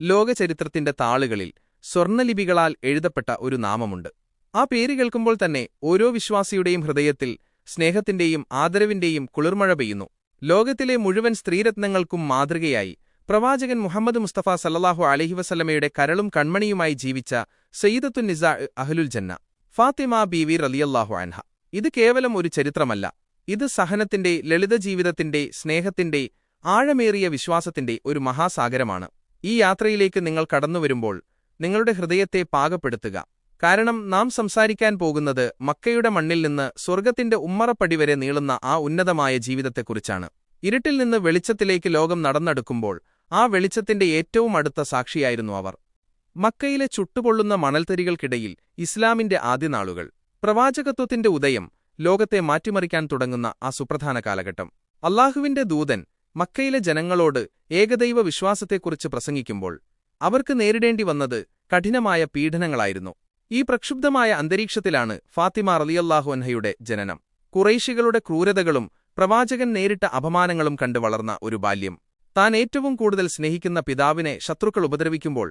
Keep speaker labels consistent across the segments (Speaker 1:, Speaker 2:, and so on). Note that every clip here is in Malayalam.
Speaker 1: ലോകചരിത്രത്തിന്റെ താളുകളിൽ സ്വർണലിപികളാൽ എഴുതപ്പെട്ട ഒരു നാമമുണ്ട്. ആ പേര് കേൾക്കുമ്പോൾ തന്നെ ഓരോ വിശ്വാസിയുടെയും ഹൃദയത്തിൽ സ്നേഹത്തിന്റെയും ആദരവിന്റെയും കുളിർമഴ പെയ്യുന്നു. ലോകത്തിലെ മുഴുവൻ സ്ത്രീരത്നങ്ങൾക്കും മാതൃകയായി പ്രവാചകൻ മുഹമ്മദ് മുസ്തഫ സല്ലാഹു അലഹി വസല്ലമയുടെ കരളും കൺമണിയുമായി ജീവിച്ച സയ്യിദത്തു നിസാ അഹ്ലുൽ ജന്ന ഫാത്തിമ ബീവി റലിയല്ലാഹു അൻഹ. ഇത് കേവലം ഒരു ചരിത്രമല്ല. ഇത് സഹനത്തിന്റെ ലളിത ജീവിതത്തിന്റെ സ്നേഹത്തിന്റെ ആഴമേറിയ വിശ്വാസത്തിന്റെ ഒരു മഹാസാഗരമാണ്. ഈ യാത്രയിലേക്ക് നിങ്ങൾ കടന്നുവരുമ്പോൾ നിങ്ങളുടെ ഹൃദയത്തെ പാകപ്പെടുത്തുക. കാരണം നാം സംസാരിക്കാൻ പോകുന്നത് മക്കയുടെ മണ്ണിൽ നിന്ന് സ്വർഗത്തിന്റെ ഉമ്മറപ്പടി വരെ നീളുന്ന ആ ഉന്നതമായ ജീവിതത്തെക്കുറിച്ചാണ്. ഇരുട്ടിൽ നിന്ന് വെളിച്ചത്തിലേക്ക് ലോകം നടന്നെടുക്കുമ്പോൾ ആ വെളിച്ചത്തിന്റെ ഏറ്റവും അടുത്ത സാക്ഷിയായിരുന്നു അവർ. മക്കയിലെ ചുട്ടുപൊള്ളുന്ന മണൽത്തരികൾക്കിടയിൽ ഇസ്ലാമിന്റെ ആദ്യനാളുകൾ. പ്രവാചകത്വത്തിന്റെ ഉദയം ലോകത്തെ മാറ്റിമറിക്കാൻ തുടങ്ങുന്ന ആ സുപ്രധാന കാലഘട്ടം. അള്ളാഹുവിന്റെ ദൂതൻ മക്കയിലെ ജനങ്ങളോട് ഏകദൈവ വിശ്വാസത്തെക്കുറിച്ച് പ്രസംഗിക്കുമ്പോൾ അവർക്ക് നേരിടേണ്ടി വന്നത് കഠിനമായ പീഡനങ്ങളായിരുന്നു. ഈ പ്രക്ഷുബ്ധമായ അന്തരീക്ഷത്തിലാണ് ഫാത്തിമ റലിയല്ലാഹു അൻഹയുടെ ജനനം. കുറൈശികളുടെ ക്രൂരതകളും പ്രവാചകൻ നേരിട്ട അപമാനങ്ങളും കണ്ടു വളർന്ന ഒരു ബാല്യം. താൻ ഏറ്റവും കൂടുതൽ സ്നേഹിക്കുന്ന പിതാവിനെ ശത്രുക്കൾ ഉപദ്രവിക്കുമ്പോൾ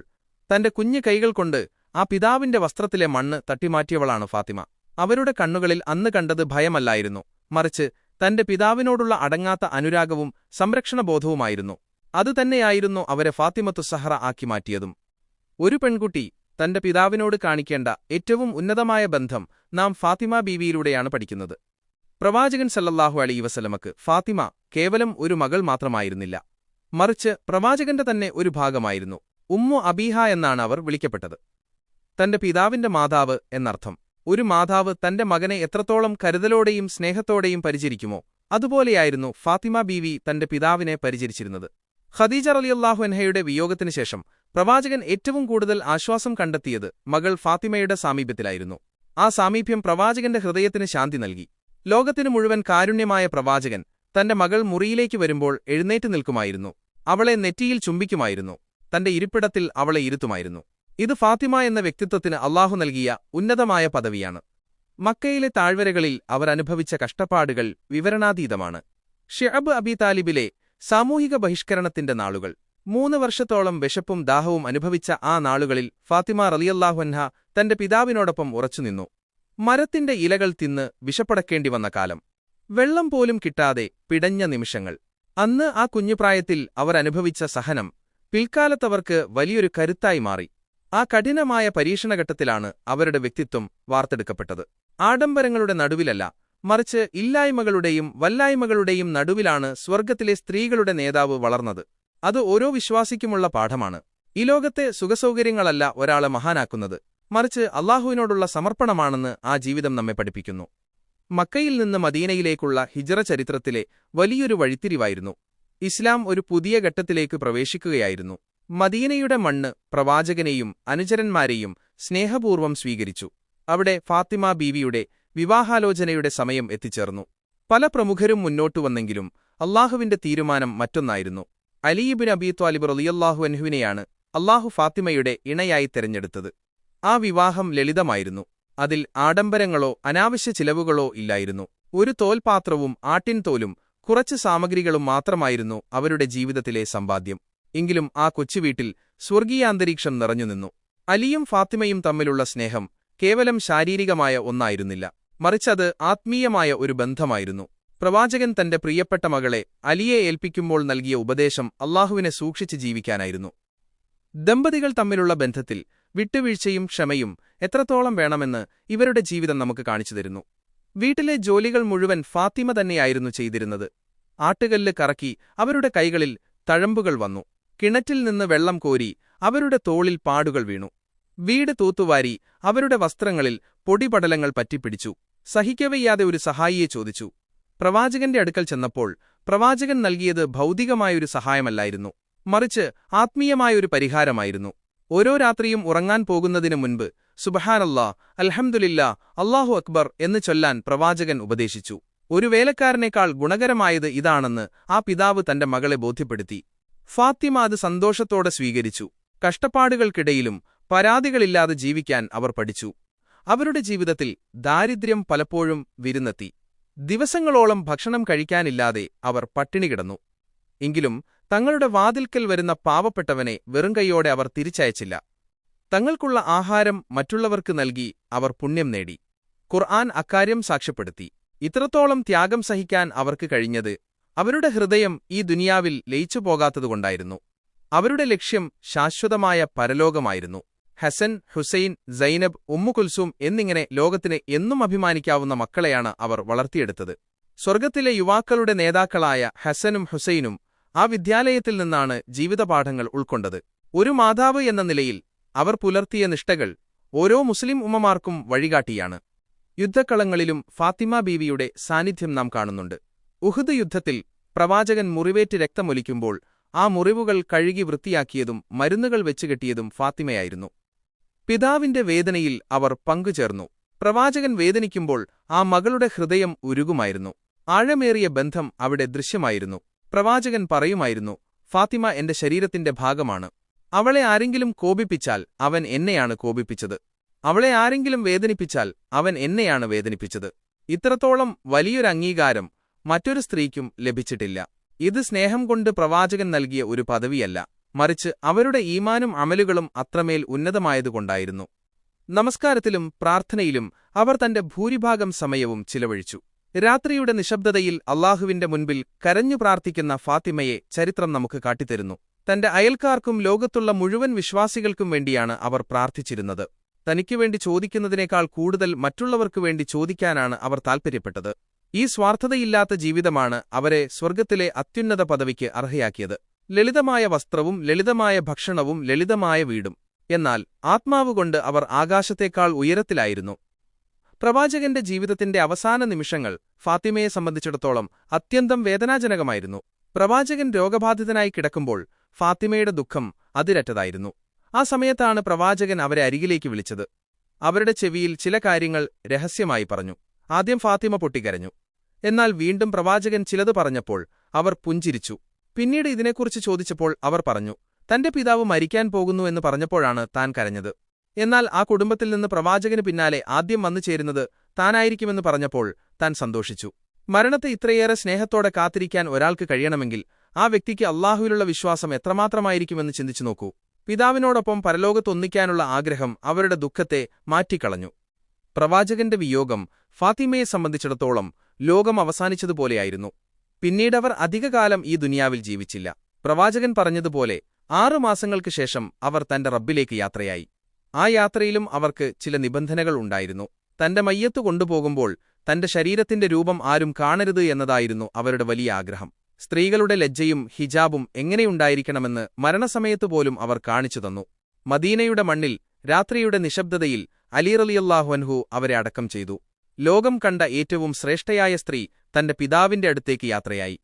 Speaker 1: തന്റെ കുഞ്ഞു കൈകൾ കൊണ്ട് ആ പിതാവിന്റെ വസ്ത്രത്തിലെ മണ്ണ് തട്ടിമാറ്റിയവളാണ് ഫാത്തിമ. അവരുടെ കണ്ണുകളിൽ അന്ന് കണ്ടത് ഭയമല്ലായിരുന്നു. മറിച്ച് തന്റെ പിതാവിനോടുള്ള അടങ്ങാത്ത അനുരാഗവും സംരക്ഷണബോധവുമായിരുന്നു. അതുതന്നെയായിരുന്നു അവരെ ഫാത്തിമത്തു സഹറ ആക്കി മാറ്റിയതും. ഒരു പെൺകുട്ടി തന്റെ പിതാവിനോട് കാണിക്കേണ്ട ഏറ്റവും ഉന്നതമായ ബന്ധം നാം ഫാത്തിമ ബീവിയിലൂടെയാണ് പഠിക്കുന്നത്. പ്രവാചകൻ സല്ലല്ലാഹു അലി വസലമക്ക് ഫാത്തിമ കേവലം ഒരു മകൾ മാത്രമായിരുന്നില്ല. മറിച്ച് പ്രവാചകന്റെ തന്നെ ഒരു ഭാഗമായിരുന്നു. ഉമ്മു അബീഹ എന്നാണ് അവർ വിളിക്കപ്പെട്ടത്. തന്റെ പിതാവിന്റെ മാതാവ് എന്നർത്ഥം. ഒരു മാതാവ് തന്റെ മകനെ എത്രത്തോളം കരുതലോടെയും സ്നേഹത്തോടെയും പരിചരിക്കുമോ അതുപോലെയായിരുന്നു ഫാത്തിമ ബീവി തന്റെ പിതാവിനെ പരിചരിച്ചിരുന്നത്. ഖദീജ റലിയല്ലാഹു വിയോഗത്തിനു ശേഷം പ്രവാചകൻ ഏറ്റവും കൂടുതൽ ആശ്വാസം കണ്ടെത്തിയത് മകൾ ഫാത്തിമയുടെ സാമീപ്യത്തിലായിരുന്നു. ആ സാമീപ്യം പ്രവാചകന്റെ ഹൃദയത്തിന് ശാന്തി നൽകി. ലോകത്തിനു മുഴുവൻ കാരുണ്യമായ പ്രവാചകൻ തന്റെ മകൾ മുറിയിലേക്ക് വരുമ്പോൾ എഴുന്നേറ്റ് നിൽക്കുമായിരുന്നു. അവളെ നെറ്റിയിൽ ചുംബിക്കുമായിരുന്നു. തന്റെ ഇരിപ്പിടത്തിൽ അവളെ ഇരുത്തുമായിരുന്നു. ഇത് ഫാത്തിമ എന്ന വ്യക്തിത്വത്തിന് അള്ളാഹു നൽകിയ ഉന്നതമായ പദവിയാണ്. മക്കയിലെ താഴ്വരകളിൽ അവർ അനുഭവിച്ച കഷ്ടപ്പാടുകൾ വിവരണാതീതമാണ്. ഷിഅബ് അബി താലിബിലെ സാമൂഹിക ബഹിഷ്കരണത്തിന്റെ നാളുകൾ. മൂന്ന് വർഷത്തോളം വിശപ്പും ദാഹവും അനുഭവിച്ച ആ നാളുകളിൽ ഫാത്തിമ റലിയല്ലാഹുൻഹ തന്റെ പിതാവിനോടൊപ്പം ഉറച്ചുനിന്നു മരത്തിന്റെ ഇലകൾ തിന്ന് വിശപ്പടക്കേണ്ടി വന്ന കാലം. വെള്ളം പോലും കിട്ടാതെ പിടഞ്ഞ നിമിഷങ്ങൾ. അന്ന് ആ കുഞ്ഞുപ്രായത്തിൽ അവർ അനുഭവിച്ച സഹനം പിൽക്കാലത്തവർക്ക് വലിയൊരു കരുത്തായി മാറി. ആ കഠിനമായ പരീക്ഷണഘട്ടത്തിലാണ് അവരുടെ വ്യക്തിത്വം വാർത്തെടുക്കപ്പെട്ടത്. ആഡംബരങ്ങളുടെ നടുവിലല്ല മറിച്ച് ഇല്ലായ്മകളുടെയും വല്ലായ്മകളുടെയും നടുവിലാണ് സ്വർഗത്തിലെ സ്ത്രീകളുടെ നേതാവ് വളർന്നത്. അത് ഓരോ വിശ്വാസിക്കുമുള്ള പാഠമാണ്. ഈ ലോകത്തെ സുഖസൗകര്യങ്ങളല്ല ഒരാളെ മഹാനാക്കുന്നത് മറിച്ച് അള്ളാഹുവിനോടുള്ള സമർപ്പണമാണെന്ന് ആ ജീവിതം നമ്മെ പഠിപ്പിക്കുന്നു. മക്കയിൽ നിന്ന് മദീനയിലേക്കുള്ള ഹിജറ ചരിത്രത്തിലെ വലിയൊരു വഴിത്തിരിവായിരുന്നു. ഇസ്ലാം ഒരു പുതിയ ഘട്ടത്തിലേക്ക് പ്രവേശിക്കുകയായിരുന്നു. മദീനയുടെ മണ്ണ് പ്രവാചകനെയും അനുചരന്മാരെയും സ്നേഹപൂർവം സ്വീകരിച്ചു. അവിടെ ഫാത്തിമ ബീവിയുടെ വിവാഹാലോചനയുടെ സമയം എത്തിച്ചേർന്നു. പല പ്രമുഖരും മുന്നോട്ടു വന്നെങ്കിലും അള്ളാഹുവിന്റെ തീരുമാനം മറ്റൊന്നായിരുന്നു. അലിയിബിൻ അബി ത്വാലിബ് റലിയല്ലാഹു അൻഹുവിനെയാണ് അള്ളാഹു ഫാത്തിമയുടെ ഇണയായി തെരഞ്ഞെടുത്തത്. ആ വിവാഹം ലളിതമായിരുന്നു. അതിൽ ആഡംബരങ്ങളോ അനാവശ്യ ചിലവുകളോ ഇല്ലായിരുന്നു. ഒരു തോൽപാത്രവും ആട്ടിൻതോലും കുറച്ച് സാമഗ്രികളും മാത്രമായിരുന്നു അവരുടെ ജീവിതത്തിലെ സമ്പാദ്യം. എങ്കിലും ആ കൊച്ചുവീട്ടിൽ സ്വർഗീയാന്തരീക്ഷം നിറഞ്ഞുനിന്നു. അലിയും ഫാത്തിമയും തമ്മിലുള്ള സ്നേഹം കേവലം ശാരീരികമായ ഒന്നായിരുന്നില്ല. മറിച്ചത് ആത്മീയമായ ഒരു ബന്ധമായിരുന്നു. പ്രവാചകൻ തന്റെ പ്രിയപ്പെട്ട മകളെ അലിയെ ഏൽപ്പിക്കുമ്പോൾ നൽകിയ ഉപദേശം അള്ളാഹുവിനെ സൂക്ഷിച്ച് ജീവിക്കാനായിരുന്നു. ദമ്പതികൾ തമ്മിലുള്ള ബന്ധത്തിൽ വിട്ടുവീഴ്ചയും ക്ഷമയും എത്രത്തോളം വേണമെന്ന് ഇവരുടെ ജീവിതം നമുക്ക് കാണിച്ചു തരുന്നു. വീട്ടിലെ ജോലികൾ മുഴുവൻ ഫാത്തിമ തന്നെയായിരുന്നു ചെയ്തിരുന്നത്. ആട്ടുകല്ല് കറക്കി അവരുടെ കൈകളിൽ തഴമ്പുകൾ വന്നു. കിണറ്റിൽ നിന്ന് വെള്ളം കോരി അവരുടെ തോളിൽ പാടുകൾ വീണു. വീട് തൂത്തുവാരി അവരുടെ വസ്ത്രങ്ങളിൽ പൊടിപടലങ്ങൾ പറ്റിപ്പിടിച്ചു. സഹിക്കവയ്യാതെ ഒരു സഹായിയെ ചോദിച്ചു. പ്രവാചകന്റെ അടുക്കൽ ചെന്നപ്പോൾ പ്രവാചകൻ നൽകിയത് ഭൗതികമായൊരു സഹായമല്ലായിരുന്നു. മറിച്ച് ആത്മീയമായൊരു പരിഹാരമായിരുന്നു. ഓരോ രാത്രിയും ഉറങ്ങാൻ പോകുന്നതിനു മുൻപ് സുബഹാനല്ലാ അൽഹംദുലില്ല അള്ളാഹു അക്ബർ എന്ന് ചൊല്ലാൻ പ്രവാചകൻ ഉപദേശിച്ചു. ഒരു വേലക്കാരനേക്കാൾ ഗുണകരമായത് ഇതാണെന്ന് ആ പിതാവ് തന്റെ മകളെ ബോധ്യപ്പെടുത്തി. ഫാത്തിമ അത് സന്തോഷത്തോടെ സ്വീകരിച്ചു. കഷ്ടപ്പാടുകൾക്കിടയിലും പരാതികളില്ലാതെ ജീവിക്കാൻ അവർ പഠിച്ചു. അവരുടെ ജീവിതത്തിൽ ദാരിദ്ര്യം പലപ്പോഴും വിരുന്നെത്തി. ദിവസങ്ങളോളം ഭക്ഷണം കഴിക്കാനില്ലാതെ അവർ പട്ടിണി കിടന്നു. എങ്കിലും തങ്ങളുടെ വാതിൽക്കൽ വരുന്ന പാവപ്പെട്ടവനെ വെറും കൈയോടെ അവർ തിരിച്ചയച്ചില്ല. തങ്ങൾക്കുള്ള ആഹാരം മറ്റുള്ളവർക്ക് നൽകി അവർ പുണ്യം നേടി. ഖുർആൻ അക്കാര്യം സാക്ഷ്യപ്പെടുത്തി. ഇത്രത്തോളം ത്യാഗം സഹിക്കാൻ അവർക്ക് കഴിഞ്ഞത് അവരുടെ ഹൃദയം ഈ ദുനിയാവിൽ ലയിച്ചു പോകാത്തതുകൊണ്ടായിരുന്നു അവരുടെ ലക്ഷ്യം ശാശ്വതമായ പരലോകമായിരുന്നു. ഹസൻ ഹുസൈൻ സൈനബ് ഉമ്മുകുൽസും എന്നിങ്ങനെ ലോകത്തിന് എന്നും അഭിമാനിക്കാവുന്ന മക്കളെയാണ് അവർ വളർത്തിയെടുത്തത്. സ്വർഗത്തിലെ യുവാക്കളുടെ നേതാക്കളായ ഹസനും ഹുസൈനും ആ വിദ്യാലയത്തിൽ നിന്നാണ് ജീവിതപാഠങ്ങൾ ഉൾക്കൊണ്ടത്. ഒരു മാതാവ് എന്ന നിലയിൽ അവർ പുലർത്തിയ നിഷ്ഠകൾ ഓരോ മുസ്ലിം ഉമ്മമാർക്കും വഴികാട്ടിയാണ്. യുദ്ധക്കളങ്ങളിലും ഫാത്തിമ ബീവിയുടെ സാന്നിധ്യം നാം കാണുന്നുണ്ട്. ഉഹുദ് യുദ്ധത്തിൽ പ്രവാചകൻ മുറിവേറ്റ് രക്തമൊലിക്കുമ്പോൾ ആ മുറിവുകൾ കഴുകി വൃത്തിയാക്കിയതും മരുന്നുകൾ വെച്ചുകെട്ടിയതും ഫാത്തിമയായിരുന്നു. പിതാവിന്റെ വേദനയിൽ അവർ പങ്കുചേർന്നു. പ്രവാചകൻ വേദനിക്കുമ്പോൾ ആ മകളുടെ ഹൃദയം ഉരുകുമായിരുന്നു. ആഴമേറിയ ബന്ധം അവിടെ ദൃശ്യമായിരുന്നു. പ്രവാചകൻ പറയുമായിരുന്നു ഫാത്തിമ എന്റെ ശരീരത്തിന്റെ ഭാഗമാണ്. അവളെ ആരെങ്കിലും കോപിപ്പിച്ചാൽ അവൻ എന്നെയാണ് കോപിപ്പിച്ചത്. അവളെ ആരെങ്കിലും വേദനിപ്പിച്ചാൽ അവൻ എന്നെയാണ് വേദനിപ്പിച്ചത്. ഇത്രത്തോളം വലിയൊരു അംഗീകാരം മറ്റൊരു സ്ത്രീക്കും ലഭിച്ചിട്ടില്ല. ഇത് സ്നേഹം കൊണ്ട് പ്രവാചകൻ നൽകിയ ഒരു പദവിയല്ല. മറിച്ച് അവരുടെ ഈമാനും അമലുകളും അത്രമേൽ ഉന്നതമായതുകൊണ്ടായിരുന്നു. നമസ്കാരത്തിലും പ്രാർത്ഥനയിലും അവർ തന്റെ ഭൂരിഭാഗം സമയവും ചിലവഴിച്ചു. രാത്രിയുടെ നിശബ്ദതയിൽ അള്ളാഹുവിന്റെ മുൻപിൽ കരഞ്ഞു പ്രാർത്ഥിക്കുന്ന ഫാത്തിമയെ ചരിത്രം നമുക്ക് കാട്ടിത്തരുന്നു. തന്റെ അയൽക്കാർക്കും ലോകത്തുള്ള മുഴുവൻ വിശ്വാസികൾക്കും വേണ്ടിയാണ് അവർ പ്രാർത്ഥിച്ചിരുന്നത്. തനിക്കുവേണ്ടി ചോദിക്കുന്നതിനേക്കാൾ കൂടുതൽ മറ്റുള്ളവർക്കു വേണ്ടി ചോദിക്കാനാണ് അവർ താൽപ്പര്യപ്പെട്ടത് ഈ സ്വാർത്ഥതയില്ലാത്ത ജീവിതമാണ് അവരെ സ്വർഗത്തിലെ അത്യുന്നത പദവിക്ക് അർഹയാക്കിയത്. ലളിതമായ വസ്ത്രവും ലളിതമായ ഭക്ഷണവും ലളിതമായ വീടും. എന്നാൽ ആത്മാവുകൊണ്ട് അവർ ആകാശത്തേക്കാൾ ഉയരത്തിലായിരുന്നു. പ്രവാചകന്റെ ജീവിതത്തിന്റെ അവസാന നിമിഷങ്ങൾ ഫാത്തിമയെ സംബന്ധിച്ചിടത്തോളം അത്യന്തം വേദനാജനകമായിരുന്നു. പ്രവാചകൻ രോഗബാധിതനായി കിടക്കുമ്പോൾ ഫാത്തിമയുടെ ദുഃഖം അതിരറ്റതായിരുന്നു. ആ സമയത്താണ് പ്രവാചകൻ അവരെ അരികിലേക്ക് വിളിച്ചത്. അവരുടെ ചെവിയിൽ ചില കാര്യങ്ങൾ രഹസ്യമായി പറഞ്ഞു. ആദ്യം ഫാത്തിമ പൊട്ടിക്കരഞ്ഞു. എന്നാൽ വീണ്ടും പ്രവാചകൻ ചിലത് പറഞ്ഞപ്പോൾ അവർ പുഞ്ചിരിച്ചു. പിന്നീട് ഇതിനെക്കുറിച്ച് ചോദിച്ചപ്പോൾ അവർ പറഞ്ഞു തന്റെ പിതാവ് മരിക്കാൻ പോകുന്നു എന്ന് പറഞ്ഞപ്പോഴാണ് താൻ കരഞ്ഞത്. എന്നാൽ ആ കുടുംബത്തിൽ നിന്ന് പ്രവാചകന് പിന്നാലെ ആദ്യം വന്നു ചേരുന്നത് താനായിരിക്കുമെന്ന് പറഞ്ഞപ്പോൾ താൻ സന്തോഷിച്ചു. മരണത്തെ ഇത്രയേറെ സ്നേഹത്തോടെ കാത്തിരിക്കാൻ ഒരാൾക്ക് കഴിയണമെങ്കിൽ ആ വ്യക്തിക്ക് അള്ളാഹുവിലുള്ള വിശ്വാസം എത്രമാത്രമായിരിക്കുമെന്ന് ചിന്തിച്ചു നോക്കൂ. പിതാവിനോടൊപ്പം പരലോകത്തൊന്നിക്കാനുള്ള ആഗ്രഹം അവരുടെ ദുഃഖത്തെ മാറ്റിക്കളഞ്ഞു. പ്രവാചകന്റെ വിയോഗം ഫാത്തിമയെ സംബന്ധിച്ചിടത്തോളം ലോകം അവസാനിച്ചതുപോലെയായിരുന്നു. പിന്നീടവർ അധികകാലം ഈ ദുനിയാവിൽ ജീവിച്ചില്ല. പ്രവാചകൻ പറഞ്ഞതുപോലെ ആറു മാസങ്ങൾക്ക് ശേഷം അവർ തന്റെ റബ്ബിലേക്ക് യാത്രയായി. ആ യാത്രയിലും അവർക്ക് ചില നിബന്ധനകൾ ഉണ്ടായിരുന്നു. തന്റെ മയ്യത്ത് കൊണ്ടുപോകുമ്പോൾ തന്റെ ശരീരത്തിന്റെ രൂപം ആരും കാണരുത് എന്നതായിരുന്നു അവരുടെ വലിയ ആഗ്രഹം. സ്ത്രീകളുടെ ലജ്ജയും ഹിജാബും എങ്ങനെയുണ്ടായിരിക്കണമെന്ന് മരണസമയത്തുപോലും അവർ കാണിച്ചു തന്നു മദീനയുടെ മണ്ണിൽ രാത്രിയുടെ നിശബ്ദതയിൽ അലീറലിയല്ലാഹുഅൻഹു അവരെ അടക്കം ചെയ്തു. ലോകം കണ്ട ഏറ്റവും ശ്രേഷ്ഠയായ സ്ത്രീ തന്റെ പിതാവിന്റെ അടുത്തേക്ക് യാത്രയായി.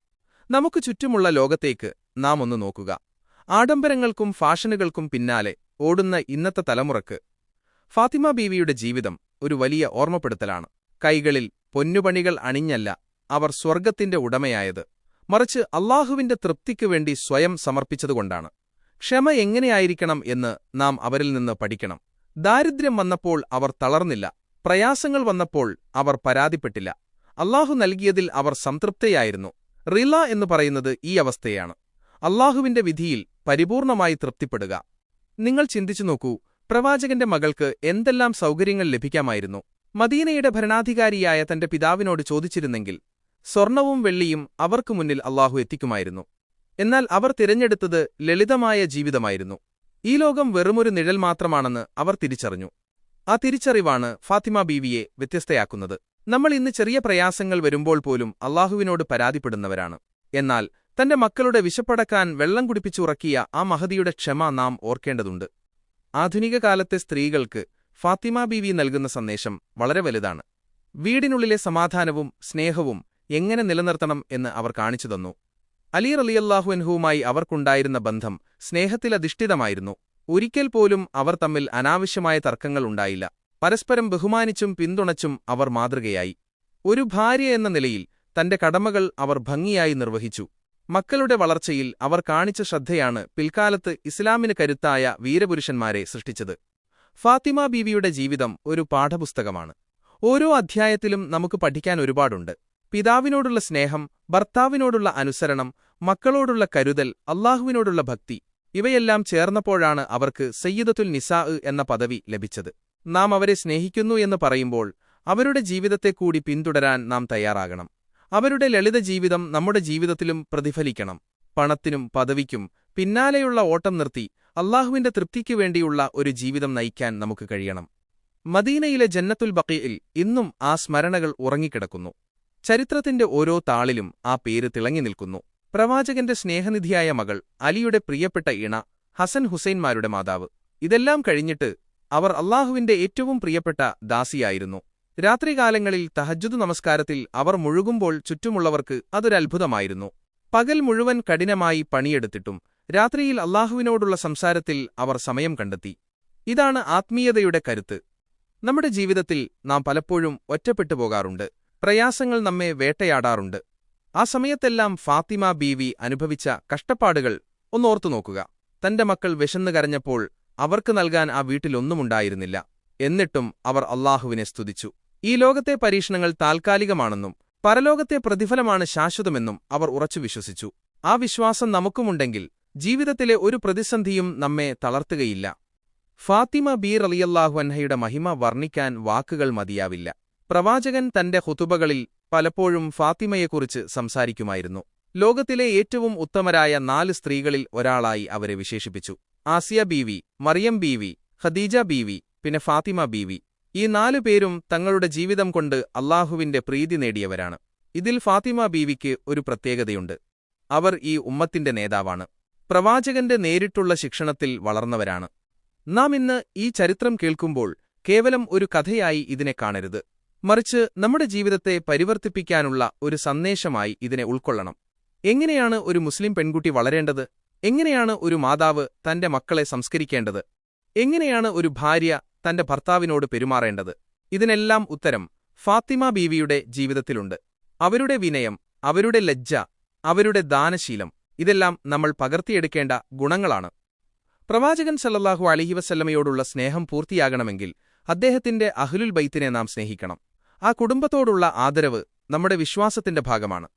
Speaker 1: നമുക്ക് ചുറ്റുമുള്ള ലോകത്തേക്ക് നാം ഒന്ന് നോക്കുക. ആഡംബരങ്ങൾക്കും ഫാഷനുകൾക്കും പിന്നാലെ ഓടുന്ന ഇന്നത്തെ തലമുറയ്ക്ക് ഫാത്തിമ ബീവിയുടെ ജീവിതം ഒരു വലിയ ഓർമ്മപ്പെടുത്തലാണ്. കൈകളിൽ പൊന്നുപണികൾ അണിഞ്ഞല്ല അവർ സ്വർഗത്തിന്റെ ഉടമയായത്. മറിച്ച് അള്ളാഹുവിന്റെ തൃപ്തിക്കു വേണ്ടി സ്വയം സമർപ്പിച്ചതുകൊണ്ടാണ്. ക്ഷമ എങ്ങനെയായിരിക്കണം എന്ന് നാം അവരിൽ നിന്ന് പഠിക്കണം. ദാരിദ്ര്യം വന്നപ്പോൾ അവർ തളർന്നില്ല. പ്രയാസങ്ങൾ വന്നപ്പോൾ അവർ പരാതിപ്പെട്ടില്ല. അള്ളാഹു നൽകിയതിൽ അവർ സംതൃപ്തയായിരുന്നു. റില എന്ന് പറയുന്നത് ഈ അവസ്ഥയാണ്. അള്ളാഹുവിന്റെ വിധിയിൽ പരിപൂർണമായി തൃപ്തിപ്പെടുക. നിങ്ങൾ ചിന്തിച്ചു നോക്കൂ പ്രവാചകന്റെ മകൾക്ക് എന്തെല്ലാം സൗകര്യങ്ങൾ ലഭിക്കാമായിരുന്നു. മദീനയുടെ ഭരണാധികാരിയായ തന്റെ പിതാവിനോട് ചോദിച്ചിരുന്നെങ്കിൽ സ്വർണവും വെള്ളിയും അവർക്കു മുന്നിൽ അള്ളാഹു എത്തിക്കുമായിരുന്നു. എന്നാൽ അവർ തിരഞ്ഞെടുത്തത് ലളിതമായ ജീവിതമായിരുന്നു. ഈ ലോകം വെറുമൊരു നിഴൽ മാത്രമാണെന്ന് അവർ തിരിച്ചറിഞ്ഞു. ആ തിരിച്ചറിവാണ് ഫാത്തിമ ബീവിയെ വ്യത്യസ്തയാക്കുന്നത്. നമ്മൾ ഇന്ന് ചെറിയ പ്രയാസങ്ങൾ വരുമ്പോൾ പോലും അള്ളാഹുവിനോട് പരാതിപ്പെടുന്നവരാണ്. എന്നാൽ തന്റെ മക്കളുടെ വിശപ്പടക്കാൻ വെള്ളം കുടിപ്പിച്ചുറക്കിയ ആ മഹതിയുടെ ക്ഷമ നാം ഓർക്കേണ്ടതുണ്ട്. ആധുനിക കാലത്തെ സ്ത്രീകൾക്ക് ഫാത്തിമ ബീവി നൽകുന്ന സന്ദേശം വളരെ വലുതാണ്. വീടിനുള്ളിലെ സമാധാനവും സ്നേഹവും എങ്ങനെ നിലനിർത്തണം എന്ന് അവർ കാണിച്ചു തന്നു. അലി റലിയല്ലാഹുഅൻഹുവുമായി അവർക്കുണ്ടായിരുന്ന ബന്ധം സ്നേഹത്തിലധിഷ്ഠിതമായിരുന്നു. ഒരിക്കൽ പോലും അവർ തമ്മിൽ അനാവശ്യമായ തർക്കങ്ങൾ ഉണ്ടായില്ല. പരസ്പരം ബഹുമാനിച്ചും പിന്തുണച്ചും അവർ മാതൃകയായി. ഒരു ഭാര്യ എന്ന നിലയിൽ തന്റെ കടമകൾ അവർ ഭംഗിയായി നിർവഹിച്ചു. മക്കളുടെ വളർച്ചയിൽ അവർ കാണിച്ച ശ്രദ്ധയാണ് പിൽക്കാലത്ത് ഇസ്ലാമിന് കരുത്തായ വീരപുരുഷന്മാരെ സൃഷ്ടിച്ചത്. ഫാത്തിമ ബീവിയുടെ ജീവിതം ഒരു പാഠപുസ്തകമാണ്. ഓരോ അധ്യായത്തിലും നമുക്ക് പഠിക്കാൻ ഒരുപാടുണ്ട്. പിതാവിനോടുള്ള സ്നേഹം ഭർത്താവിനോടുള്ള അനുസരണം മക്കളോടുള്ള കരുതൽ അള്ളാഹുവിനോടുള്ള ഭക്തി ഇവയെല്ലാം ചേർന്നപ്പോഴാണ് അവർക്ക് സയ്യിദത്തുൽ നിസാ എന്ന പദവി ലഭിച്ചത്. നാം അവരെ സ്നേഹിക്കുന്നു എന്ന് പറയുമ്പോൾ അവരുടെ ജീവിതത്തെ കൂടി പിന്തുടരാൻ നാം തയ്യാറാകണം. അവരുടെ ലളിത ജീവിതം നമ്മുടെ ജീവിതത്തിലും പ്രതിഫലിക്കണം. പണത്തിനും പദവിക്കും പിന്നാലെയുള്ള ഓട്ടം നിർത്തി അള്ളാഹുവിന്റെ തൃപ്തിക്കു വേണ്ടിയുള്ള ഒരു ജീവിതം നയിക്കാൻ നമുക്ക് കഴിയണം. മദീനയിലെ ജന്നത്തുൽ ബക്കയിൽ ഇന്നും ആ സ്മരണകൾ ഉറങ്ങിക്കിടക്കുന്നു. ചരിത്രത്തിന്റെ ഓരോ താളിലും ആ പേര് തിളങ്ങി നിൽക്കുന്നു. പ്രവാചകന്റെ സ്നേഹനിധിയായ മകൾ അലിയുടെ പ്രിയപ്പെട്ട ഇണ ഹസൻ ഹുസൈൻമാരുടെ മാതാവ്. ഇതെല്ലാം കഴിഞ്ഞിട്ട് അവർ അള്ളാഹുവിന്റെ ഏറ്റവും പ്രിയപ്പെട്ട ദാസിയായിരുന്നു. രാത്രികാലങ്ങളിൽ തഹജ്ജുദ് നമസ്കാരത്തിൽ അവർ മുഴുകുമ്പോൾ ചുറ്റുമുള്ളവർക്ക് അതൊരത്ഭുതമായിരുന്നു. പകൽ മുഴുവൻ കഠിനമായി പണിയെടുത്തിട്ടും രാത്രിയിൽ അള്ളാഹുവിനോടുള്ള സംസാരത്തിൽ അവർ സമയം കണ്ടെത്തി. ഇതാണ് ആത്മീയതയുടെ കരുത്ത്. നമ്മുടെ ജീവിതത്തിൽ നാം പലപ്പോഴും ഒറ്റപ്പെട്ടു പോകാറുണ്ട്. പ്രയാസങ്ങൾ നമ്മെ വേട്ടയാടാറുണ്ട്. ആ സമയത്തെല്ലാം ഫാത്തിമ ബീവി അനുഭവിച്ച കഷ്ടപ്പാടുകൾ ഒന്നോർത്തു നോക്കുക. തന്റെ മക്കൾ വിശന്നു കരഞ്ഞപ്പോൾ അവർക്ക് നൽകാൻ ആ വീട്ടിലൊന്നുമുണ്ടായിരുന്നില്ല എന്നിട്ടും അവർ അള്ളാഹുവിനെ സ്തുതിച്ചു. ഈ ലോകത്തെ പരീക്ഷണങ്ങൾ താൽക്കാലികമാണെന്നും പരലോകത്തെ പ്രതിഫലമാണ് ശാശ്വതമെന്നും അവർ ഉറച്ചു വിശ്വസിച്ചു. ആ വിശ്വാസം നമുക്കുമുണ്ടെങ്കിൽ ജീവിതത്തിലെ ഒരു പ്രതിസന്ധിയും നമ്മെ തളർത്തുകയില്ല. ഫാത്തിമ ബീർ അലിയല്ലാഹു അൻഹയുടെ മഹിമ വർണിക്കാൻ വാക്കുകൾ മതിയാവില്ല. പ്രവാചകൻ തന്റെ ഹുതുബകളിൽ പലപ്പോഴും ഫാത്തിമയെക്കുറിച്ച് സംസാരിക്കുമായിരുന്നു. ലോകത്തിലെ ഏറ്റവും ഉത്തമരായ നാല് സ്ത്രീകളിൽ ഒരാളായി അവരെ വിശേഷിപ്പിച്ചു. ആസിയ ബീവി മറിയം ബീവി ഖദീജ ബീവി പിന്നെ ഫാത്തിമ ബീവി. ഈ നാലു പേരും തങ്ങളുടെ ജീവിതം കൊണ്ട് അള്ളാഹുവിന്റെ പ്രീതി നേടിയവരാണ്. ഇതിൽ ഫാത്തിമ ബീവിക്ക് ഒരു പ്രത്യേകതയുണ്ട്. അവർ ഈ ഉമ്മത്തിന്റെ നേതാവാണ്. പ്രവാചകന്റെ നേരിട്ടുള്ള ശിക്ഷണത്തിൽ വളർന്നവരാണ്. നാം ഇന്ന് ഈ ചരിത്രം കേൾക്കുമ്പോൾ കേവലം ഒരു കഥയായി ഇതിനെ കാണരുത്. മറിച്ച് നമ്മുടെ ജീവിതത്തെ പരിവർത്തിപ്പിക്കാനുള്ള ഒരു സന്ദേശമായി ഇതിനെ ഉൾക്കൊള്ളണം. എങ്ങനെയാണ് ഒരു മുസ്ലിം പെൺകുട്ടി വളരേണ്ടത്? എങ്ങനെയാണ് ഒരു മാതാവ് തന്റെ മക്കളെ സംസ്കരിക്കേണ്ടത്? എങ്ങനെയാണ് ഒരു ഭാര്യ തന്റെ ഭർത്താവിനോട് പെരുമാറേണ്ടത്? ഇതിനെല്ലാം ഉത്തരം ഫാത്തിമ ബീവിയുടെ ജീവിതത്തിലുണ്ട്. അവരുടെ വിനയം അവരുടെ ലജ്ജ അവരുടെ ദാനശീലം ഇതെല്ലാം നമ്മൾ പകർത്തിയെടുക്കേണ്ട ഗുണങ്ങളാണ്. പ്രവാചകൻ സല്ലല്ലാഹു അലഹി വസല്ലമയോടുള്ള സ്നേഹം പൂർത്തിയാകണമെങ്കിൽ അദ്ദേഹത്തിന്റെ അഹ്ലുൽ ബൈത്തിനെ നാം സ്നേഹിക്കണം. ആ കുടുംബത്തോടുള്ള ആദരവ് നമ്മുടെ വിശ്വാസത്തിന്റെ ഭാഗമാണ്.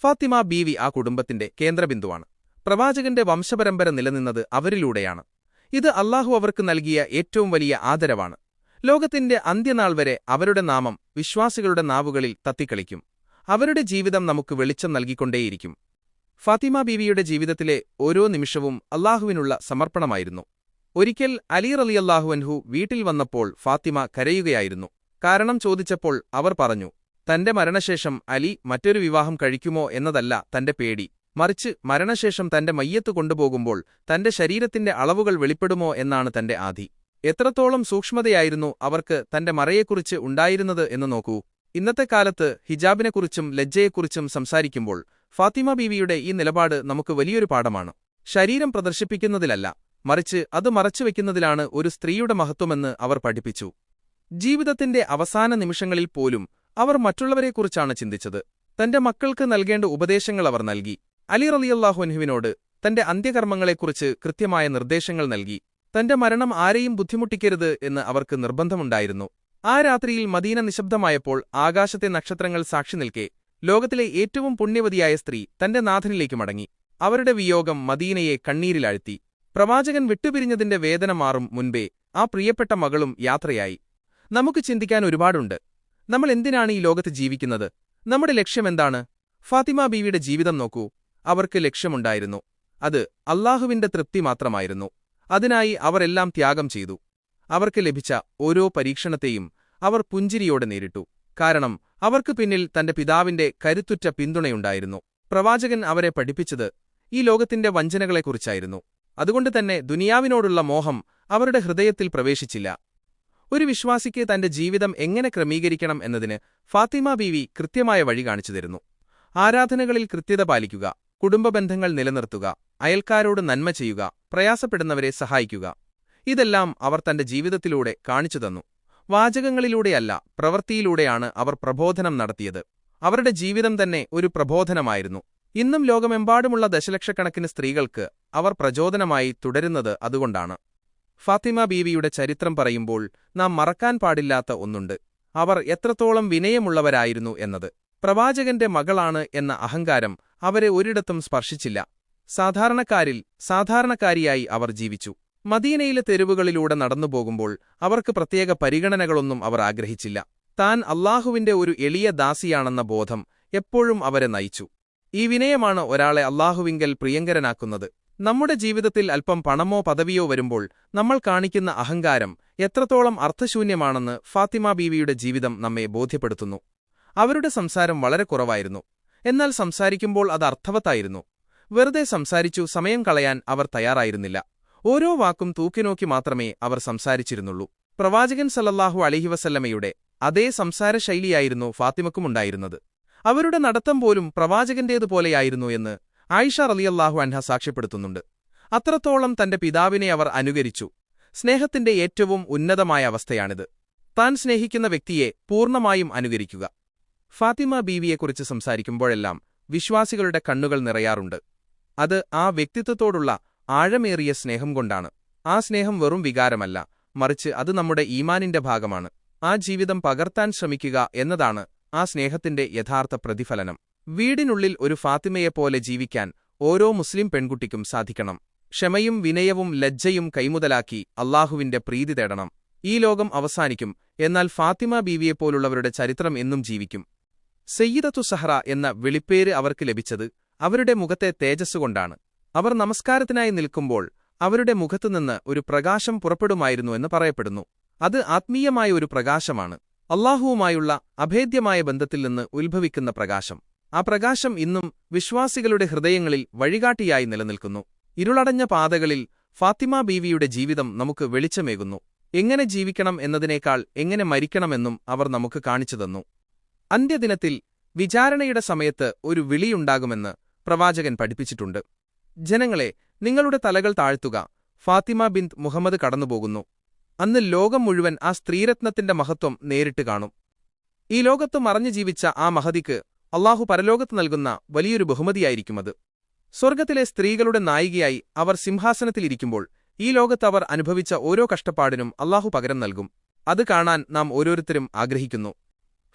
Speaker 1: ഫാത്തിമ ബീവി ആ കുടുംബത്തിന്റെ കേന്ദ്രബിന്ദുവാണ്. പ്രവാചകന്റെ വംശപരമ്പര നിലനിന്നത് അവരിലൂടെയാണ്. ഇത് അള്ളാഹു അവർക്ക് നൽകിയ ഏറ്റവും വലിയ ആദരവാണ്. ലോകത്തിന്റെ അന്ത്യനാൾ വരെ അവരുടെ നാമം വിശ്വാസികളുടെ നാവുകളിൽ തത്തിക്കളിക്കും. അവരുടെ ജീവിതം നമുക്ക് വെളിച്ചം നൽകിക്കൊണ്ടേയിരിക്കും. ഫാത്തിമ ബീവിയുടെ ജീവിതത്തിലെ ഓരോ നിമിഷവും അള്ളാഹുവിനുള്ള സമർപ്പണമായിരുന്നു. ഒരിക്കൽ അലി റലിയല്ലാഹുവൻഹു വീട്ടിൽ വന്നപ്പോൾ ഫാത്തിമ കരയുകയായിരുന്നു. കാരണം ചോദിച്ചപ്പോൾ അവർ പറഞ്ഞു തന്റെ മരണശേഷം അലി മറ്റൊരു വിവാഹം കഴിക്കുമോ എന്നതല്ല തന്റെ പേടി. മറിച്ച് മരണശേഷം തന്റെ മയ്യത്ത് കൊണ്ടുപോകുമ്പോൾ തന്റെ ശരീരത്തിന്റെ അളവുകൾ വെളിപ്പെടുമോ എന്നാണ് തന്റെ ആധി. എത്രത്തോളം സൂക്ഷ്മതയായിരുന്നു അവർക്ക് തന്റെ മറയെക്കുറിച്ച് ഉണ്ടായിരുന്നത് എന്ന് നോക്കൂ. ഇന്നത്തെ കാലത്ത് ഹിജാബിനെക്കുറിച്ചും ലജ്ജയെക്കുറിച്ചും സംസാരിക്കുമ്പോൾ ഫാത്തിമ ബീവിയുടെ ഈ നിലപാട് നമുക്ക് വലിയൊരു പാഠമാണ്. ശരീരം പ്രദർശിപ്പിക്കുന്നതിലല്ല മറിച്ച് അത് മറച്ചുവെക്കുന്നതിലാണ് ഒരു സ്ത്രീയുടെ മഹത്വമെന്ന് അവർ പഠിപ്പിച്ചു. ജീവിതത്തിന്റെ അവസാന നിമിഷങ്ങളിൽ പോലും അവർ മറ്റുള്ളവരെക്കുറിച്ചാണ് ചിന്തിച്ചത്. തന്റെ മക്കൾക്ക് നൽകേണ്ട ഉപദേശങ്ങൾ അവർ നൽകി. അലി റലിയല്ലാഹുൻഹുവിനോട് തന്റെ അന്ത്യകർമ്മങ്ങളെക്കുറിച്ച് കൃത്യമായ നിർദ്ദേശങ്ങൾ നൽകി. തന്റെ മരണം ആരെയും ബുദ്ധിമുട്ടിക്കരുത് എന്ന് അവർക്ക് നിർബന്ധമുണ്ടായിരുന്നു. ആ രാത്രിയിൽ മദീന നിശബ്ദമായപ്പോൾ ആകാശത്തെ നക്ഷത്രങ്ങൾ സാക്ഷി നിൽക്കെ ലോകത്തിലെ ഏറ്റവും പുണ്യവതിയായ സ്ത്രീ തന്റെ നാഥനിലേക്ക് മടങ്ങി. അവരുടെ വിയോഗം മദീനയെ കണ്ണീരിലാഴ്ത്തി. പ്രവാചകൻ വിട്ടുപിരിഞ്ഞതിന്റെ വേദന മാറും മുൻപേ ആ പ്രിയപ്പെട്ട മകളും യാത്രയായി. നമുക്ക് ചിന്തിക്കാൻ ഒരുപാടുണ്ട്. നമ്മൾ എന്തിനാണ് ഈ ലോകത്ത് ജീവിക്കുന്നത്? നമ്മുടെ ലക്ഷ്യമെന്താണ് ഫാത്തിമ ബീവിയുടെ ജീവിതം നോക്കൂ. അവർക്ക് ലക്ഷ്യമുണ്ടായിരുന്നു. അത് അള്ളാഹുവിന്റെ തൃപ്തി മാത്രമായിരുന്നു. അതിനായി അവരെല്ലാം ത്യാഗം ചെയ്തു. അവർക്ക് ലഭിച്ച ഓരോ പരീക്ഷണത്തെയും അവർ പുഞ്ചിരിയോടെ നേരിട്ടു. കാരണം അവർക്ക് പിന്നിൽ തന്റെ പിതാവിന്റെ കരുത്തുറ്റ പിന്തുണയുണ്ടായിരുന്നു. പ്രവാചകൻ അവരെ പഠിപ്പിച്ചത് ഈ ലോകത്തിന്റെ വഞ്ചനകളെക്കുറിച്ചായിരുന്നു. അതുകൊണ്ട് തന്നെ ദുനിയാവിനോടുള്ള മോഹം അവരുടെ ഹൃദയത്തിൽ പ്രവേശിച്ചില്ല. ഒരു വിശ്വാസിക്ക് തന്റെ ജീവിതം എങ്ങനെ ക്രമീകരിക്കണം എന്നതിന് ഫാത്തിമ ബീവി കൃത്യമായ വഴി കാണിച്ചു തരുന്നു. ആരാധനകളിൽ കൃത്യത പാലിക്കുക കുടുംബബന്ധങ്ങൾ നിലനിർത്തുക അയൽക്കാരോട് നന്മ ചെയ്യുക പ്രയാസപ്പെടുന്നവരെ സഹായിക്കുക. ഇതെല്ലാം അവർ തന്റെ ജീവിതത്തിലൂടെ കാണിച്ചു തന്നു. വാചകങ്ങളിലൂടെയല്ല പ്രവൃത്തിയിലൂടെയാണ് അവർ പ്രബോധനം നടത്തിയത്. അവരുടെ ജീവിതം തന്നെ ഒരു പ്രബോധനമായിരുന്നു. ഇന്നും ലോകമെമ്പാടുമുള്ള ദശലക്ഷക്കണക്കിന് സ്ത്രീകൾക്ക് അവർ പ്രചോദനമായി തുടരുന്നത് അതുകൊണ്ടാണ്. ഫാത്തിമ ബീവിയുടെ ചരിത്രം പറയുമ്പോൾ നാം മറക്കാൻ പാടില്ലാത്ത ഒന്നുണ്ട്. അവർ എത്രത്തോളം വിനയമുള്ളവരായിരുന്നു എന്നത്. പ്രവാചകന്റെ മകളാണ് എന്ന അഹങ്കാരം അവരെ ഒരിടത്തും സ്പർശിച്ചില്ല. സാധാരണക്കാരിൽ സാധാരണക്കാരിയായി അവർ ജീവിച്ചു. മദീനയിലെ തെരുവുകളിലൂടെ നടന്നുപോകുമ്പോൾ അവർക്ക് പ്രത്യേക പരിഗണനകളൊന്നും അവർ ആഗ്രഹിച്ചില്ല. താൻ അള്ളാഹുവിന്റെ ഒരു എളിയ ദാസിയാണെന്ന ബോധം എപ്പോഴും അവരെ നയിച്ചു. ഈ വിനയമാണ് ഒരാളെ അള്ളാഹുവിങ്കൽ പ്രിയങ്കരനാക്കുന്നത്. നമ്മുടെ ജീവിതത്തിൽ അല്പം പണമോ പദവിയോ വരുമ്പോൾ നമ്മൾ കാണിക്കുന്ന അഹങ്കാരം എത്രത്തോളം അർത്ഥശൂന്യമാണെന്ന് ഫാത്തിമ ബീവിയുടെ ജീവിതം നമ്മെ ബോധ്യപ്പെടുത്തുന്നു. അവരുടെ സംസാരം വളരെ കുറവായിരുന്നു. എന്നാൽ സംസാരിക്കുമ്പോൾ അത് അർത്ഥവത്തായിരുന്നു. വെറുതെ സംസാരിച്ചു സമയം കളയാൻ അവർ തയ്യാറായിരുന്നില്ല. ഓരോ വാക്കും തൂക്കിനോക്കി മാത്രമേ അവർ സംസാരിച്ചിരുന്നുള്ളൂ. പ്രവാചകൻ സല്ലല്ലാഹു അലഹി വസല്ലമയുടെ അതേ സംസാര സംസാരശൈലിയായിരുന്നു ഫാത്തിമക്കുമുണ്ടായിരുന്നത്. അവരുടെ നടത്തം പോലും പ്രവാചകന്റേതുപോലെയായിരുന്നു എന്ന് ആയിഷ റലിയല്ലാഹു അൻഹ സാക്ഷ്യപ്പെടുത്തുന്നുണ്ട്. അത്രത്തോളം തന്റെ പിതാവിനെ അവർ അനുകരിച്ചു. സ്നേഹത്തിന്റെ ഏറ്റവും ഉന്നതമായ അവസ്ഥയാണിത്. താൻ സ്നേഹിക്കുന്ന വ്യക്തിയെ പൂർണമായും അനുകരിക്കുക. ഫാത്തിമ ബീവിയെക്കുറിച്ച് സംസാരിക്കുമ്പോഴെല്ലാം വിശ്വാസികളുടെ കണ്ണുകൾ നിറയാറുണ്ട്. അത് ആ വ്യക്തിത്വത്തോടുള്ള ആഴമേറിയ സ്നേഹം കൊണ്ടാണ്. ആ സ്നേഹം വെറും വികാരമല്ല മറിച്ച് അത് നമ്മുടെ ഈമാനിന്റെ ഭാഗമാണ്. ആ ജീവിതം പകർത്താൻ ശ്രമിക്കുക എന്നതാണ് ആ സ്നേഹത്തിന്റെ യഥാർത്ഥ പ്രതിഫലനം. വീടിനുള്ളിൽ ഒരു ഫാത്തിമയെപ്പോലെ ജീവിക്കാൻ ഓരോ മുസ്ലിം പെൺകുട്ടിക്കും സാധിക്കണം. ക്ഷമയും വിനയവും ലജ്ജയും കൈമുതലാക്കി അള്ളാഹുവിന്റെ പ്രീതി തേടണം. ഈ ലോകം അവസാനിക്കും എന്നാൽ ഫാത്തിമ ബീവിയെപ്പോലുള്ളവരുടെ ചരിത്രം എന്നും ജീവിക്കും. സയ്യിദത്തു സഹ്റ എന്ന വിളിപ്പേര് അവർക്ക് ലഭിച്ചത് അവരുടെ മുഖത്തെ തേജസ്സുകൊണ്ടാണ് അവർ നമസ്കാരത്തിനായി നിൽക്കുമ്പോൾ അവരുടെ മുഖത്തുനിന്ന് ഒരു പ്രകാശം പുറപ്പെടുമായിരുന്നു എന്ന് പറയപ്പെടുന്നു. അത് ആത്മീയമായ ഒരു പ്രകാശമാണ്. അള്ളാഹുവുമായുള്ള അഭേദ്യമായ ബന്ധത്തിൽ നിന്ന് ഉത്ഭവിക്കുന്ന പ്രകാശം. ആ പ്രകാശം ഇന്നും വിശ്വാസികളുടെ ഹൃദയങ്ങളിൽ വഴികാട്ടിയായി നിലനിൽക്കുന്നു. ഇരുളടഞ്ഞ പാതകളിൽ ഫാത്തിമ ബീവിയുടെ ജീവിതം നമുക്ക് വെളിച്ചമേകുന്നു. എങ്ങനെ ജീവിക്കണം എന്നതിനേക്കാൾ എങ്ങനെ മരിക്കണമെന്നും അവർ നമുക്ക് കാണിച്ചുതന്നു അന്ത്യദിനത്തിൽ വിചാരണയുടെ സമയത്ത് ഒരു വിളിയുണ്ടാകുമെന്ന് പ്രവാചകൻ പഠിപ്പിച്ചിട്ടുണ്ട്. ജനങ്ങളെ നിങ്ങളുടെ തലകൾ താഴ്ത്തുക. ഫാത്തിമ ബിന്ദ് മുഹമ്മദ് കടന്നുപോകുന്നു. അന്ന് ലോകം മുഴുവൻ ആ സ്ത്രീരത്നത്തിന്റെ മഹത്വം നേരിട്ട് കാണും. ഈ ലോകത്ത് മറഞ്ഞു ജീവിച്ച ആ മഹതിക്ക് അള്ളാഹു പരലോകത്ത് നൽകുന്ന വലിയൊരു ബഹുമതിയായിരിക്കുമത്. സ്വർഗത്തിലെ സ്ത്രീകളുടെ നായികയായി അവർ സിംഹാസനത്തിലിരിക്കുമ്പോൾ ഈ ലോകത്ത് അവർ അനുഭവിച്ച ഓരോ കഷ്ടപ്പാടിനും അള്ളാഹു പകരം നൽകും. അത് കാണാൻ നാം ഓരോരുത്തരും ആഗ്രഹിക്കുന്നു.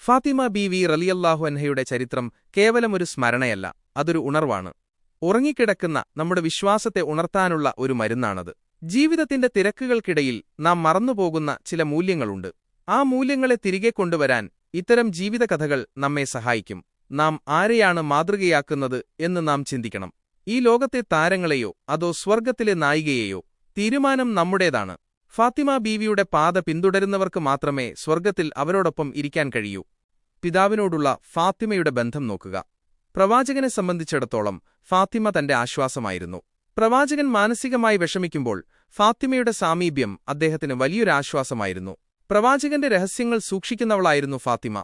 Speaker 1: ഫാത്തിമ ബി വി റലിയല്ലാഹു അൻഹയുടെ ചരിത്രം കേവലമൊരു സ്മരണയല്ല അതൊരു ഉണർവാണ്. ഉറങ്ങിക്കിടക്കുന്ന നമ്മുടെ വിശ്വാസത്തെ ഉണർത്താനുള്ള ഒരു മരുന്നാണത്. ജീവിതത്തിന്റെ തിരക്കുകൾക്കിടയിൽ നാം മറന്നുപോകുന്ന ചില മൂല്യങ്ങളുണ്ട്. ആ മൂല്യങ്ങളെ തിരികെ കൊണ്ടുവരാൻ ഇത്തരം ജീവിതകഥകൾ നമ്മെ സഹായിക്കും. നാം ആരെയാണ് മാതൃകയാക്കുന്നത് എന്ന് നാം ചിന്തിക്കണം. ഈ ലോകത്തെ താരങ്ങളെയോ അതോ സ്വർഗത്തിലെ നായികയെയോ തീരുമാനം നമ്മുടേതാണ്. ഫാത്തിമ ബീവിയുടെ പാത പിന്തുടരുന്നവർക്ക് മാത്രമേ സ്വർഗത്തിൽ അവരോടൊപ്പം ഇരിക്കാൻ കഴിയൂ. പിതാവിനോടുള്ള ഫാത്തിമയുടെ ബന്ധം നോക്കുക. പ്രവാചകനെ സംബന്ധിച്ചിടത്തോളം ഫാത്തിമ തന്റെ ആശ്വാസമായിരുന്നു. പ്രവാചകൻ മാനസികമായി വിഷമിക്കുമ്പോൾ ഫാത്തിമയുടെ സാമീപ്യം അദ്ദേഹത്തിന് വലിയൊരാശ്വാസമായിരുന്നു പ്രവാചകന്റെ രഹസ്യങ്ങൾ സൂക്ഷിക്കുന്നവളായിരുന്നു ഫാത്തിമ.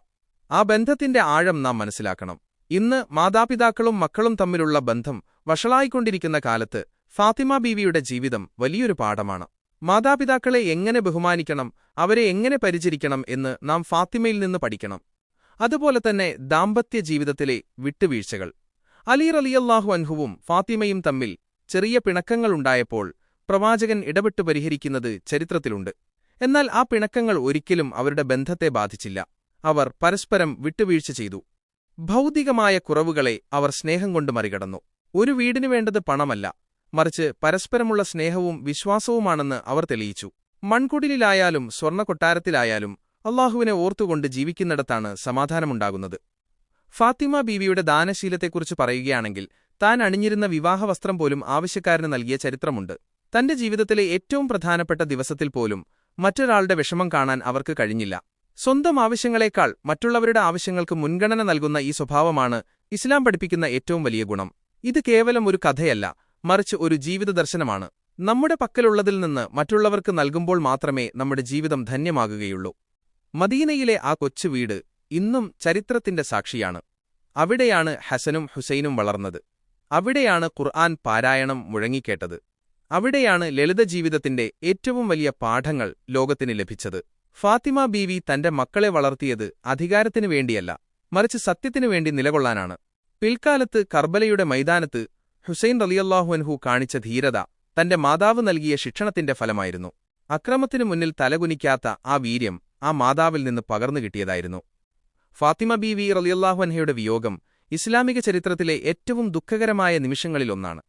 Speaker 1: ആ ബന്ധത്തിന്റെ ആഴം നാം മനസ്സിലാക്കണം. ഇന്ന് മാതാപിതാക്കളും മക്കളും തമ്മിലുള്ള ബന്ധം വഷളായിക്കൊണ്ടിരിക്കുന്ന കാലത്ത് ഫാത്തിമ ബീവിയുടെ ജീവിതം വലിയൊരു പാഠമാണ്. മാതാപിതാക്കളെ എങ്ങനെ ബഹുമാനിക്കണം അവരെ എങ്ങനെ പരിചരിക്കണം എന്ന് നാം ഫാത്തിമയിൽ നിന്ന് പഠിക്കണം. അതുപോലെ തന്നെ ദാമ്പത്യ ജീവിതത്തിലെ വിട്ടുവീഴ്ചകൾ. അലി റലിയല്ലാഹു അൻഹുവും ഫാത്തിമയും തമ്മിൽ ചെറിയ പിണക്കങ്ങളുണ്ടായപ്പോൾ പ്രവാചകൻ ഇടപെട്ട് പരിഹരിക്കുന്നത് ചരിത്രത്തിലുണ്ട്. എന്നാൽ ആ പിണക്കങ്ങൾ ഒരിക്കലും അവരുടെ ബന്ധത്തെ ബാധിച്ചില്ല. അവർ പരസ്പരം വിട്ടുവീഴ്ച ചെയ്തു. ഭൗതികമായ കുറവുകളെ അവർ സ്നേഹം കൊണ്ട് മറികടന്നു. ഒരു വീടിനു വേണ്ടത് പണമല്ല മറിച്ച് പരസ്പരമുള്ള സ്നേഹവും വിശ്വാസവുമാണെന്ന് അവർ തെളിയിച്ചു. മൺകുടിലായാലും സ്വർണക്കൊട്ടാരത്തിലായാലും അള്ളാഹുവിനെ ഓർത്തുകൊണ്ട് ജീവിക്കുന്നിടത്താണ് സമാധാനമുണ്ടാകുന്നത്. ഫാത്തിമ ബീവിയുടെ ദാനശീലത്തെക്കുറിച്ച് പറയുകയാണെങ്കിൽ താൻ അണിഞ്ഞിരുന്ന വിവാഹ വസ്ത്രം പോലും ആവശ്യക്കാരന് നൽകിയ ചരിത്രമുണ്ട്. തന്റെ ജീവിതത്തിലെ ഏറ്റവും പ്രധാനപ്പെട്ട ദിവസത്തിൽ പോലും മറ്റൊരാളുടെ വിഷമം കാണാൻ അവർക്ക് കഴിഞ്ഞില്ല. സ്വന്തം ആവശ്യങ്ങളെക്കാൾ മറ്റുള്ളവരുടെ ആവശ്യങ്ങൾക്ക് മുൻഗണന നൽകുന്ന ഈ സ്വഭാവമാണ് ഇസ്ലാം പഠിപ്പിക്കുന്ന ഏറ്റവും വലിയ ഗുണം. ഇത് കേവലം ഒരു കഥയല്ല മറിച്ച് ഒരു ജീവിത ദർശനമാണ്. നമ്മുടെ പക്കലുള്ളതിൽ നിന്ന് മറ്റുള്ളവർക്ക് നൽകുമ്പോൾ മാത്രമേ നമ്മുടെ ജീവിതം ധന്യമാകുകയുള്ളൂ. മദീനയിലെ ആ കൊച്ചു വീട് ഇന്നും ചരിത്രത്തിന്റെ സാക്ഷിയാണ്. അവിടെയാണ് ഹസനും ഹുസൈനും വളർന്നത്. അവിടെയാണ് ഖുർആൻ പാരായണം മുഴങ്ങിക്കേട്ടത്. അവിടെയാണ് ലളിത ജീവിതത്തിന്റെ ഏറ്റവും വലിയ പാഠങ്ങൾ ലോകത്തിന് ലഭിച്ചത്. ഫാത്തിമ ബീവി തന്റെ മക്കളെ വളർത്തിയത് അധികാരത്തിനു വേണ്ടിയല്ല മറിച്ച് സത്യത്തിനു വേണ്ടി നിലകൊള്ളാനാണ്. പിൽക്കാലത്ത് കർബലയുടെ മൈതാനത്ത് ഹുസൈൻ റലിയല്ലാഹുഅൻഹു കാണിച്ച ധീരത തന്റെ മാതാവ് നൽകിയ ശിക്ഷണത്തിന്റെ ഫലമായിരുന്നു. അക്രമത്തിനു മുന്നിൽ തലകുനിക്കാത്ത ആ വീര്യം ആ മാതാവിൽ നിന്ന് പകർന്നു കിട്ടിയതായിരുന്നു. ഫാത്തിമ ബീവി റലിയല്ലാഹുഅൻഹയുടെ വിയോഗം ഇസ്ലാമിക ചരിത്രത്തിലെ ഏറ്റവും ദുഃഖകരമായ നിമിഷങ്ങളിലൊന്നാണ്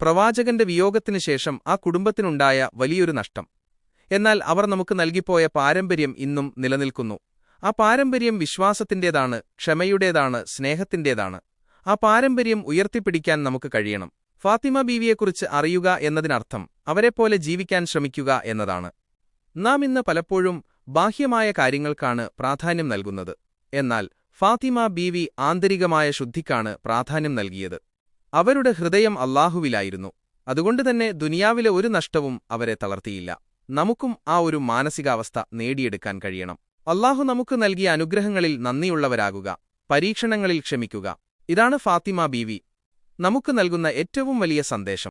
Speaker 1: പ്രവാചകന്റെ വിയോഗത്തിനു ശേഷം ആ കുടുംബത്തിനുണ്ടായ വലിയൊരു നഷ്ടം. എന്നാൽ അവർ നമുക്ക് നൽകിപ്പോയ പാരമ്പര്യം ഇന്നും നിലനിൽക്കുന്നു. ആ പാരമ്പര്യം വിശ്വാസത്തിന്റേതാണ് ക്ഷമയുടേതാണ് സ്നേഹത്തിന്റേതാണ് ആ പാരമ്പര്യം ഉയർത്തിപ്പിടിക്കാൻ നമുക്ക് കഴിയണം. ഫാത്തിമ ബീവിയെക്കുറിച്ച് അറിയുക എന്നതിനർത്ഥം അവരെപ്പോലെ ജീവിക്കാൻ ശ്രമിക്കുക എന്നതാണ്. നാം ഇന്ന് പലപ്പോഴും ബാഹ്യമായ കാര്യങ്ങൾക്കാണ് പ്രാധാന്യം നൽകുന്നത്. എന്നാൽ ഫാത്തിമ ബീവി ആന്തരികമായ ശുദ്ധിക്കാണ് പ്രാധാന്യം നൽകിയത്. അവരുടെ ഹൃദയം അല്ലാഹുവിലായിരുന്നു. അതുകൊണ്ടുതന്നെ ദുനിയാവിലെ ഒരു നഷ്ടവും അവരെ തളർത്തിയില്ല. നമുക്കും ആ ഒരു മാനസികാവസ്ഥ നേടിയെടുക്കാൻ കഴിയണം. അള്ളാഹു നമുക്ക് നൽകിയ അനുഗ്രഹങ്ങളിൽ നന്ദിയുള്ളവരാകുക പരീക്ഷണങ്ങളിൽ ക്ഷമിക്കുക. ഇതാണ് ഫാത്തിമ ബീവി. നമുക്ക് നൽകുന്ന ഏറ്റവും വലിയ സന്ദേശം.